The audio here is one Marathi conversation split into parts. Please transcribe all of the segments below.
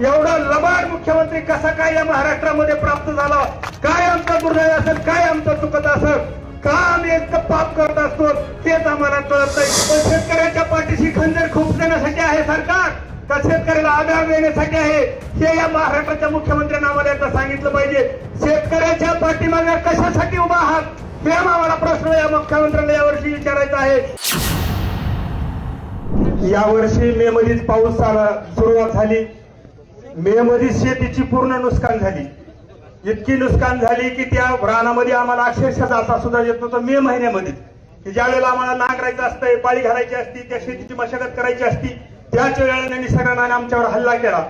एवढा लबाड मुख्यमंत्री कसा काय या महाराष्ट्रामध्ये प्राप्त झाला? काय आमचा दुर्दैव असेल? काय आमचं चुकत असेल? का आम्ही इतकं पाप करत असतो. तेच आम्हाला कळत नाही. पण शेतकऱ्याच्या पाठीशी खंजर खूप देण्यासाठी आहे सरकार. का शेतकऱ्याला आधार देण्यासाठी आहे? हे या महाराष्ट्राच्या मुख्यमंत्र्यांना आम्हाला एकदा सांगितलं पाहिजे. शेतकऱ्याच्या पाठीमागे कशासाठी उभा आहात? हे आम्हाला प्रश्न या मुख्यमंत्र्यांना यावर्षी विचारायचा आहे. यावर्षी मे मध्येच पाऊस सुरुवात झाली. मे मध्ये शेतीची पूर्ण नुकसान झाली. इतकी नुकसान झाली की त्या रानामध्ये आम्हाला अक्षरशः जाता सुद्धा येत नव्हतं. मे महिन्यामध्ये. की ज्या वेळेला आम्हाला नांगरायचं असतं पाळी घालायची असती त्या शेतीची मशागत करायची असती त्याच वेळेला निसर्गाने आमच्यावर हल्ला केला.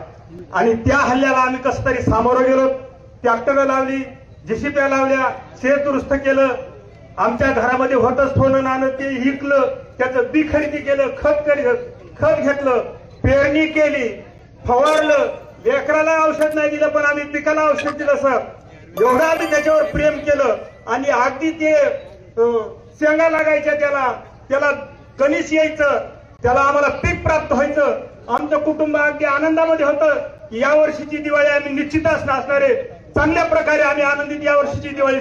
आणि त्या हल्ल्याला आम्ही कसं तरी सामोरं गेलो. ट्रॅक्टर लावली जेसीप्या लावल्या शेत दुरुस्त केलं. आमच्या घरामध्ये होतच थोडं नाणं ते हिकलं त्याचं बी खरेदी केलं खत खत घेतलं पेरणी केली फवारलं लेकराला औषध नाही दिलं पण आम्ही पिकाला औषध दिलं सर. एवढं आम्ही त्याच्यावर प्रेम केलं. आणि अगदी ते शेंगा लागायच्या त्याला त्याला कणीस यायचं त्याला आम्हाला पीक प्राप्त व्हायचं. आमचं कुटुंब अगदी आनंदामध्ये होतं की या वर्षीची दिवाळी आम्ही निश्चित असणारे चांगल्या प्रकारे आम्ही आनंदित या वर्षीची दिवाळी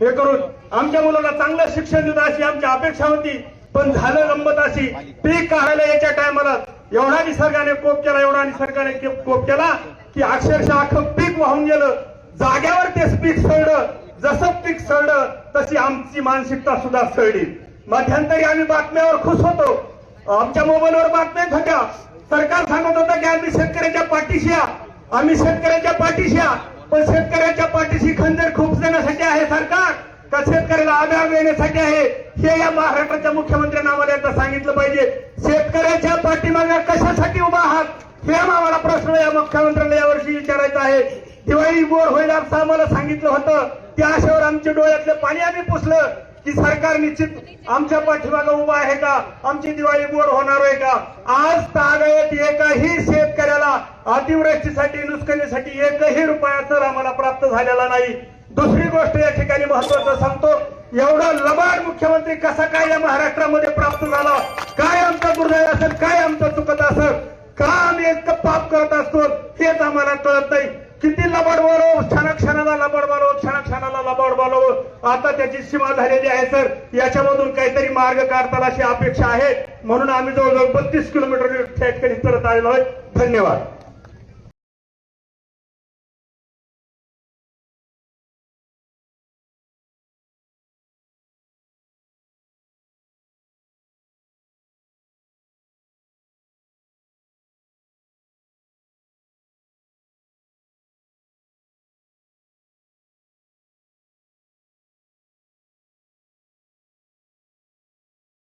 हे करून आमच्या मुलांना चांगलं शिक्षण देणं अशी आमची अपेक्षा होती. पण झालं गंमत अशी. पीक काढायला याच्या टायमाला एवढा निसर्गाने कोप केला एवढा निसर्गाने कोप केला की अक्षरशः अख्खं पीक वाहून गेलं. जाग्यावर तेच पीक सळलं जसं पीक सळलं तशी आमची मानसिकता सुद्धा सळली मध्यंतरी आम्ही बातम्यावर खुश होतो. आमच्या मोबाईलवर बातम्या होत्या. सरकार सांगत होतं की आम्ही शेतकऱ्याच्या पाठीशी या. आम्ही शेतकऱ्याच्या पाठीशी या. पण शेतकऱ्याच्या शेतकऱ्याला आधार देण्यासाठी आहे. हे या महाराष्ट्राच्या मुख्यमंत्र्यांना आम्हाला एकदा सांगितलं पाहिजे. शेतकऱ्याच्या पाठीमागे कशासाठी उभा आहात? हे आम्हाला प्रश्न या मुख्यमंत्र्यांना यावर्षी विचारायचा आहे. दिवाळी बोर होईल असं आम्हाला सांगितलं होतं. त्या आशेवर आमच्या डोळ्यातलं पाणी आम्ही पुसलं. की सरकार निश्चित आमच्या पाठीमागे उभा आहे का? आमची दिवाळी बोर होणार आहे का? आज तागायत एकाही शेतकऱ्याला अतिवृष्टीसाठी नुकसानीसाठी एकही रुपयाचं आम्हाला प्राप्त झालेला नाही. दुसरी गोष्ट या ठिकाणी महत्वाचं सांगतो. एवढा लबाड मुख्यमंत्री कसा काय या महाराष्ट्रामध्ये प्राप्त झाला? काय आमचा दुर्दैव असेल? काय आमचं चुकत असेल? का आम्ही इतकं पाप करत असतो. हेच आम्हाला कळत नाही. किती लबाड मारो क्षणाक्षणाला लबाड मारो क्षणाक्षणाला लबाड मारो आता त्याची सीमा झालेली आहे सर. याच्यामधून काहीतरी मार्ग काढताना अशी अपेक्षा आहे. म्हणून आम्ही जवळजवळ बत्तीस किलोमीटर ठिकाणी करत आलेलो आहे. धन्यवाद.